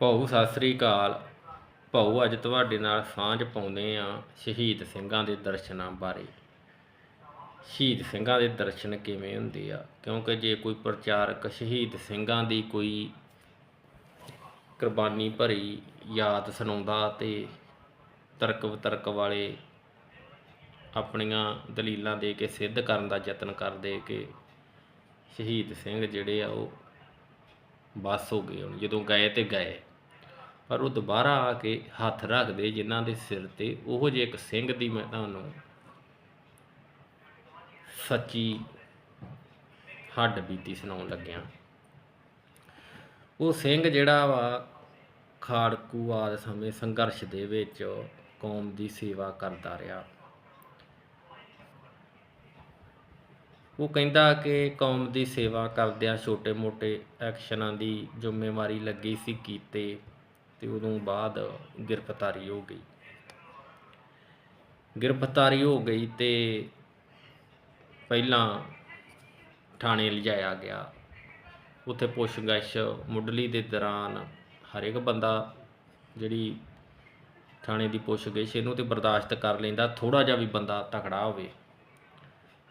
ਭਾਊ ਸਤਿ ਸ੍ਰੀ ਅਕਾਲ। ਭਾਊ ਅੱਜ ਤੁਹਾਡੇ ਨਾਲ ਸਾਂਝ ਪਾਉਂਦੇ ਆ ਸ਼ਹੀਦ ਸਿੰਘਾਂ ਦੇ ਦਰਸ਼ਨਾਂ ਬਾਰੇ। ਸ਼ਹੀਦ ਸਿੰਘਾਂ ਦੇ ਦਰਸ਼ਨ ਕਿਵੇਂ ਹੁੰਦੇ ਆ? ਕਿਉਂਕਿ ਜੇ ਕੋਈ ਪ੍ਰਚਾਰਕ ਸ਼ਹੀਦ ਸਿੰਘਾਂ ਦੀ ਕੋਈ ਕੁਰਬਾਨੀ ਭਰੀ ਯਾਦ ਸੁਣਾਉਂਦਾ ਤੇ ਤਰਕ ਵਿਤਰਕ ਵਾਲੇ ਆਪਣੀਆਂ ਦਲੀਲਾਂ ਦੇ ਕੇ ਸਿੱਧ ਕਰਨ ਦਾ ਯਤਨ ਕਰਦੇ ਕਿ ਸ਼ਹੀਦ ਸਿੰਘ ਜਿਹੜੇ ਆ ਉਹ ਬਸ ਹੋ ਗਏ ਹੁਣ, ਜਦੋਂ ਗਏ ਤੇ ਗਏ। ਪਰ ਉਹ ਦੁਬਾਰਾ ਆ ਕੇ ਹੱਥ ਰੱਖਦੇ, ਜਿਨ੍ਹਾਂ ਦੇ ਸਿਰ ਤੇ ਉਹੋ ਜਿਹੇ ਇੱਕ ਸਿੰਘ ਦੀ ਮੈਂ ਤੁਹਾਨੂੰ ਸੱਚੀ ਹੱਡ ਬੀਤੀ ਸੁਣਾਉਣ ਲੱਗਿਆ। ਉਹ ਸਿੰਘ ਜਿਹੜਾ ਵਾ ਖਾੜਕੂ ਆਦ ਸਮੇਂ ਸੰਘਰਸ਼ ਦੇ ਵਿੱਚ ਕੌਮ ਦੀ ਸੇਵਾ ਕਰਦਾ ਰਿਹਾ। ਉਹ ਕਹਿੰਦਾ ਕਿ ਕੌਮ ਦੀ ਸੇਵਾ ਕਰਦਿਆਂ ਛੋਟੇ-ਮੋਟੇ ਐਕਸ਼ਨਾਂ ਦੀ ਜ਼ਿੰਮੇਵਾਰੀ ਲੱਗੀ ਸੀ ਕੀਤੇ ਤੇ ਉਦੋਂ ਬਾਅਦ ਗ੍ਰਿਫਤਾਰੀ ਹੋ ਗਈ। ਗ੍ਰਿਫਤਾਰੀ ਹੋ ਗਈ ਤੇ ਪਹਿਲਾਂ ਥਾਣੇ ਲਿਜਾਇਆ ਗਿਆ। ਉੱਥੇ ਪੁੱਛਗਿੱਛ ਮੁੱਢਲੀ ਦੇ ਦੌਰਾਨ ਹਰ ਇੱਕ ਬੰਦਾ ਜਿਹੜੀ ਥਾਣੇ ਦੀ ਪੁੱਛਗਿੱਛ ਇਹਨੂੰ ਤੇ ਬਰਦਾਸ਼ਤ ਕਰ ਲੈਂਦਾ ਥੋੜਾ ਜਿਹਾ ਵੀ ਬੰਦਾ ਤਕੜਾ ਹੋਵੇ।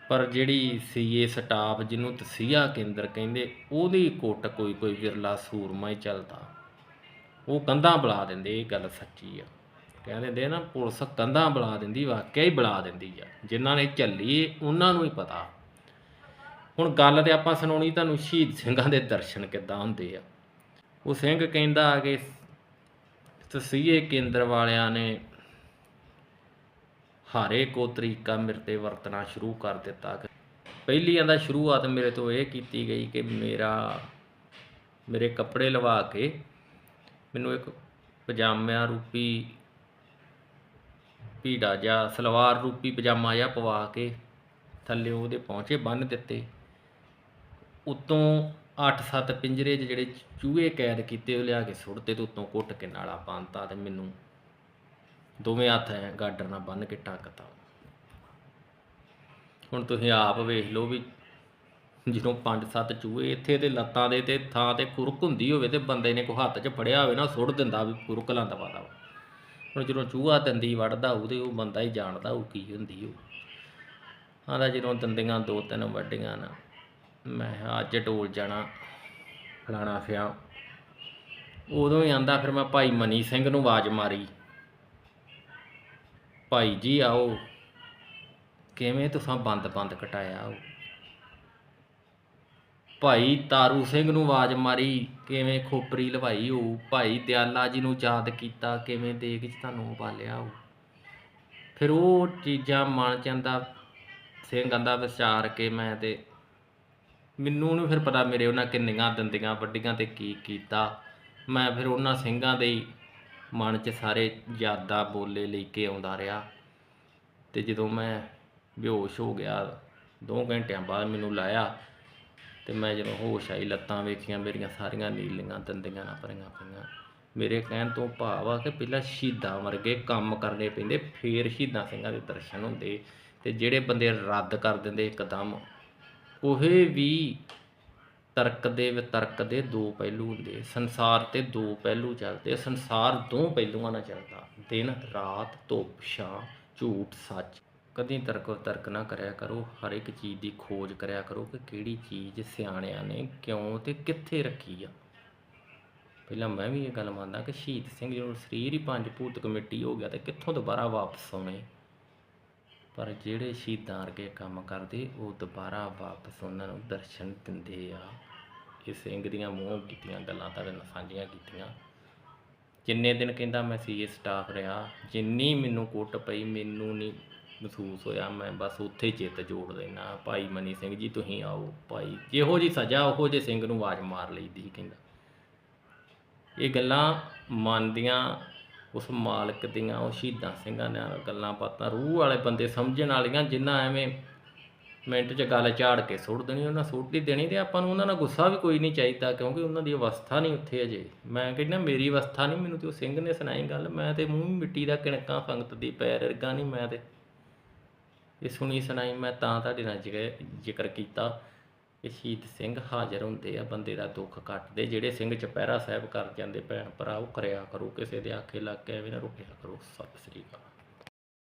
ਪਰ ਜਿਹੜੀ ਸੀਏ ਸਟਾਫ ਜਿਹਨੂੰ ਤਸੀਹਾ ਕੇਂਦਰ ਕਹਿੰਦੇ, ਉਹਦੀ ਕੁੱਟ ਕੋਈ ਕੋਈ ਵਿਰਲਾ ਸੂਰਮਾ ਹੀ ਚੱਲਦਾ। ਉਹ ਕੰਧਾਂ ਬੁਲਾ ਦਿੰਦੇ, ਇਹ ਗੱਲ ਸੱਚੀ ਆ। ਕਹਿ ਦਿੰਦੇ ਨਾ, ਪੁਲਿਸ ਕੰਧਾਂ ਬੁਲਾ ਦਿੰਦੀ, ਵਾਕਿਆ ਹੀ ਬੁਲਾ ਦਿੰਦੀ ਆ। ਜਿਨ੍ਹਾਂ ਨੇ ਝੱਲੀ ਉਹਨਾਂ ਨੂੰ ਹੀ ਪਤਾ। ਹੁਣ ਗੱਲ ਤੇ ਆਪਾਂ ਸੁਣਾਉਣੀ, ਤੁਹਾਨੂੰ ਸ਼ਹੀਦ ਸਿੰਘਾਂ ਦੇ ਦਰਸ਼ਨ ਕਿੱਦਾਂ ਹੁੰਦੇ ਆ। ਉਹ ਸਿੰਘ ਕਹਿੰਦਾ ਕਿ ਤਸੀਹੇ ਕੇਂਦਰ ਵਾਲਿਆਂ ਨੇ ਹਾਰੇ ਕੋ ਤਰੀਕਾ ਮੇਰੇ ਤੇ ਵਰਤਣਾ ਸ਼ੁਰੂ ਕਰ ਦਿੱਤਾ ਪਹਿਲੀ ਆਂਦਾ ਸ਼ੁਰੂਆਤ ਮੇਰੇ ਤੋਂ ਇਹ ਕੀਤੀ ਗਈ ਕਿ ਮੇਰਾ, ਮੇਰੇ ਕੱਪੜੇ ਲਵਾ ਕੇ ਮੈਨੂੰ ਇੱਕ ਪਜਾਮਿਆਂ ਰੂਪੀ ਪੀੜਾ ਜਾਂ ਸਲਵਾਰ ਰੂਪੀ ਪਜਾਮਾ ਜਿਹਾ ਪਵਾ ਕੇ ਥੱਲੇ ਉਹਦੇ ਪਹੁੰਚੇ ਬੰਨ ਦਿੱਤੇ। ਉਤੋਂ 8-7 ਪਿੰਜਰੇ 'ਚ ਜਿਹੜੇ ਚੂਹੇ ਕੈਦ ਕੀਤੇ ਉਹ ਲਿਆ ਕੇ ਸੁੱਟਦੇ ਤੇ ਉਤੋਂ ਕੁੱਟ ਕੇ ਨਾਲਾ ਪਾਉਂਦਾ ਤੇ ਮੈਨੂੰ ਦੋਵੇਂ ਹੱਥ ਐ ਗਾਡਰ ਨਾਲ ਬੰਨ ਕੇ ਟੱਕਤਾ ਹੁਣ ਤੁਸੀਂ ਆਪ ਵੇਖ ਲਓ ਵੀ ਜਦੋਂ ਪੰਜ ਸੱਤ ਚੂਹੇ ਇੱਥੇ ਤੇ ਲੱਤਾਂ ਦੇ ਤੇ ਥਾਂ ਤੇ ਕੁਰਕ ਹੁੰਦੀ ਹੋਵੇ ਤੇ ਬੰਦੇ ਨੇ ਕੋਈ ਹੱਥ 'ਚ ਫੜਿਆ ਹੋਵੇ ਨਾ ਸੁੱਟ ਦਿੰਦਾ ਵੀ ਕੁਰਕ ਲਾਂਦਾ ਪਾਦਾ ਹੁਣ ਜਦੋਂ ਚੂਹਾ ਦੰਦੀ ਵੜਦਾ ਹੋਊ ਤੇ ਉਹ ਬੰਦਾ ਹੀ ਜਾਣਦਾ ਉਹ ਕੀ ਹੁੰਦੀ ਉਹ ਆਂਦਾ ਜਦੋਂ ਦੰਦੀਆਂ ਦੋ ਤਿੰਨ ਵੱਡੀਆਂ ਨਾ, ਮੈਂ ਅੱਜ ਟੋਲ ਜਾਣਾ ਫਲਾਣਾ ਫਿਆ। ਉਦੋਂ ਹੀ ਆਂਦਾ ਫਿਰ ਮੈਂ ਭਾਈ ਮਨੀ ਸਿੰਘ ਨੂੰ ਆਵਾਜ਼ ਮਾਰੀ। ਭਾਈ ਜੀ ਆਓ। ਕਿਵੇਂ ਤੁਸੀਂ ਬੰਦ ਬੰਦ ਕਟਾਇਆ ਉਹ ਭਾਈ ਤਾਰੂ ਸਿੰਘ ਨੂੰ ਆਵਾਜ਼ ਮਾਰੀ, ਕਿਵੇਂ ਖੋਪਰੀ ਲਵਾਈ ਹੋਊ ਭਾਈ ਦਿਆਲਾ ਜੀ ਨੂੰ ਯਾਦ ਕੀਤਾ, ਕਿਵੇਂ ਦੇਗ 'ਚ ਤੁਹਾਨੂੰ ਉਬਾਲਿਆ ਹੋਊ ਫਿਰ ਉਹ ਚੀਜ਼ਾਂ ਮਨ ਚ ਆਂਦਾ ਸਿੰਘ ਆਂਦਾ ਵਿਚਾਰ ਕੇ ਮੈਂ ਤੇ ਮੈਨੂੰ ਨਹੀਂ ਫਿਰ ਪਤਾ ਮੇਰੇ ਉਹਨਾਂ ਕਿੰਨੀਆਂ ਦੰਦੀਆਂ ਵੱਡੀਆਂ ਤੇ ਕੀ ਕੀਤਾ। ਮੈਂ ਫਿਰ ਉਹਨਾਂ ਸਿੰਘਾਂ ਦੇ ਮਨ 'ਚ ਸਾਰੇ ਯਾਦਾਂ ਬੋਲੇ ਲੈ ਕੇ ਆਉਂਦਾ ਰਿਹਾ ਤੇ ਜਦੋਂ ਮੈਂ ਬੇਹੋਸ਼ ਹੋ ਗਿਆ 2 ਘੰਟਿਆਂ ਬਾਅਦ ਮੈਨੂੰ ਲਾਇਆ ਤੇ ਮੈਂ ਜਦੋਂ ਹੋਸ਼ ਆਈ, ਲੱਤਾਂ ਵੇਖੀਆਂ ਮੇਰੀਆਂ ਸਾਰੀਆਂ ਨੀਲੀਆਂ, ਦੰਦੀਆਂ ਨਾਲ ਭਰੀਆਂ ਪਈਆਂ। ਮੇਰੇ ਕਹਿਣ ਤੋਂ ਭਾਵ ਆ ਕਿ ਪਹਿਲਾਂ ਸ਼ਹੀਦਾਂ ਵਰਗੇ ਕੰਮ ਕਰਨੇ ਪੈਂਦੇ, ਫੇਰ ਸ਼ਹੀਦਾਂ ਸਿੰਘਾਂ ਦੇ ਦਰਸ਼ਨ ਹੁੰਦੇ ਤੇ ਜਿਹੜੇ ਬੰਦੇ ਰੱਦ ਕਰ ਦਿੰਦੇ ਇੱਕਦਮ, ਉਹੇ ਵੀ ਤਰਕ ਦੇ ਵਿਤਰਕ ਦੇ ਦੋ ਪਹਿਲੂ ਹੁੰਦੇ ਸੰਸਾਰ ਤੇ ਦੋ ਪਹਿਲੂ ਚੱਲਦੇ ਸੰਸਾਰ ਦੋ ਪਹਿਲੂਆਂ ਨਾਲ ਚੱਲਦਾ। ਦਿਨ, ਰਾਤ, ਧੁੱਪ, ਛਾਂ, ਝੂਠ, ਸੱਚ। ਕਦੀ ਤਰਕ ਵਿਤਰਕ ਨਾ ਕਰਿਆ ਕਰੋ। ਹਰ ਇੱਕ ਚੀਜ਼ ਦੀ ਖੋਜ ਕਰਿਆ ਕਰੋ ਕਿ ਕਿਹੜੀ ਚੀਜ਼ ਸਿਆਣਿਆਂ ਨੇ ਕਿਉਂ ਤੇ ਕਿੱਥੇ ਰੱਖੀ ਆ। ਪਹਿਲਾਂ ਮੈਂ ਵੀ ਇਹ ਗੱਲ ਮੰਨਦਾ ਕਿ ਸ਼ਹੀਦ ਸਿੰਘ ਜਦੋਂ ਸਰੀਰ ਹੀ ਪੰਜ ਭੂਤ ਕਮੇਟੀ ਹੋ ਗਿਆ ਤੇ ਕਿੱਥੋਂ ਦੁਬਾਰਾ ਵਾਪਸ ਆਉਣੇ? ਪਰ ਜਿਹੜੇ ਸ਼ਹੀਦਾਂ ਵਰਗੇ ਕੰਮ ਕਰਦੇ, ਉਹ ਦੁਬਾਰਾ ਵਾਪਸ ਉਹਨਾਂ ਨੂੰ ਦਰਸ਼ਨ ਦਿੰਦੇ ਆ। ਇਹ ਸਿੰਘ ਦੀਆਂ ਮੂੰਹੋਂ ਕੀਤੀਆਂ ਗੱਲਾਂ ਤੁਹਾਡੇ ਨਾਲ ਸਾਂਝੀਆਂ ਕੀਤੀਆਂ। ਜਿੰਨੇ ਦਿਨ ਕਹਿੰਦਾ ਮੈਂ ਸੀਏ ਸਟਾਫ ਰਿਹਾ, ਜਿੰਨੀ ਮੈਨੂੰ ਕੁੱਟ ਪਈ, ਮੈਨੂੰ ਨਹੀਂ ਮਹਿਸੂਸ ਹੋਇਆ। ਮੈਂ ਬਸ ਉੱਥੇ ਹੀ ਚਿੱਤ ਜੋੜ ਲੈਣਾ ਭਾਈ ਮਨੀ ਸਿੰਘ ਜੀ, ਤੁਸੀਂ ਆਓ। ਭਾਈ, ਜਿਹੋ ਜੀ ਸਜ਼ਾ, ਉਹੋ ਜੇ ਸਿੰਘ ਨੂੰ ਆਵਾਜ਼ ਮਾਰ ਲਈਦੀ, ਕਹਿੰਦਾ। ਇਹ ਗੱਲਾਂ ਮਨ ਦੀਆਂ ਉਸ ਮਾਲਕ ਦੀਆਂ, ਉਹ ਸ਼ਹੀਦਾਂ ਸਿੰਘਾਂ ਨਾਲ ਗੱਲਾਂ ਬਾਤਾਂ, ਰੂਹ ਵਾਲੇ ਬੰਦੇ ਸਮਝਣ ਵਾਲੀਆਂ ਜਿਨ੍ਹਾਂ ਐਵੇਂ ਮਿੰਟ 'ਚ ਗੱਲ ਝਾੜ ਕੇ ਸੁੱਟ ਦੇਣੀ, ਉਹਨਾਂ ਸੁੱਟ ਹੀ ਦੇਣੀ ਤੇ ਆਪਾਂ ਨੂੰ ਉਹਨਾਂ ਨਾਲ ਗੁੱਸਾ ਵੀ ਕੋਈ ਨਹੀਂ ਚਾਹੀਦਾ ਕਿਉਂਕਿ ਉਹਨਾਂ ਦੀ ਅਵਸਥਾ ਨਹੀਂ ਉੱਥੇ ਅਜੇ। ਮੈਂ ਕਹਿੰਦਾ ਮੇਰੀ ਅਵਸਥਾ ਨਹੀਂ, ਮੈਨੂੰ ਤੇ ਉਹ ਸਿੰਘ ਨੇ ਸੁਣਾਈ ਗੱਲ, ਮੈਂ ਤੇ ਮੂੰਹ ਮਿੱਟੀ ਦਾ ਕਿਣਕਾਂ ਸੰਗਤ ਦੀ ਪੈਰ ਰਗਾ ਨਹੀਂ ਮੈਂ ਤੇ। ਇਹ ਸੁਣੀ ਸੁਣਾਈ ਮੈਂ ਤਾਂ ਤੁਹਾਡੇ ਨਾਲ ਜ਼ਿਕਰ- ਕੀਤਾ। ਸ਼ਹੀਦ ਸਿੰਘ ਹਾਜ਼ਰ ਹੁੰਦੇ ਆ, ਬੰਦੇ ਦਾ ਦੁੱਖ ਕੱਟਦੇ। ਜਿਹੜੇ ਸਿੰਘ ਚੁਪਹਿਰਾ ਸਾਹਿਬ ਕਰ ਜਾਂਦੇ, ਭੈਣ ਭਰਾ, ਉਹ ਕਰਿਆ ਕਰੋ, ਕਿਸੇ ਦੇ ਆਖੇ ਲੱਗ ਕੇ ਐਵੇਂ ਨਾ ਰੁਕਿਆ ਕਰੋ। ਸਤਿ ਸ੍ਰੀ ਅਕਾਲ।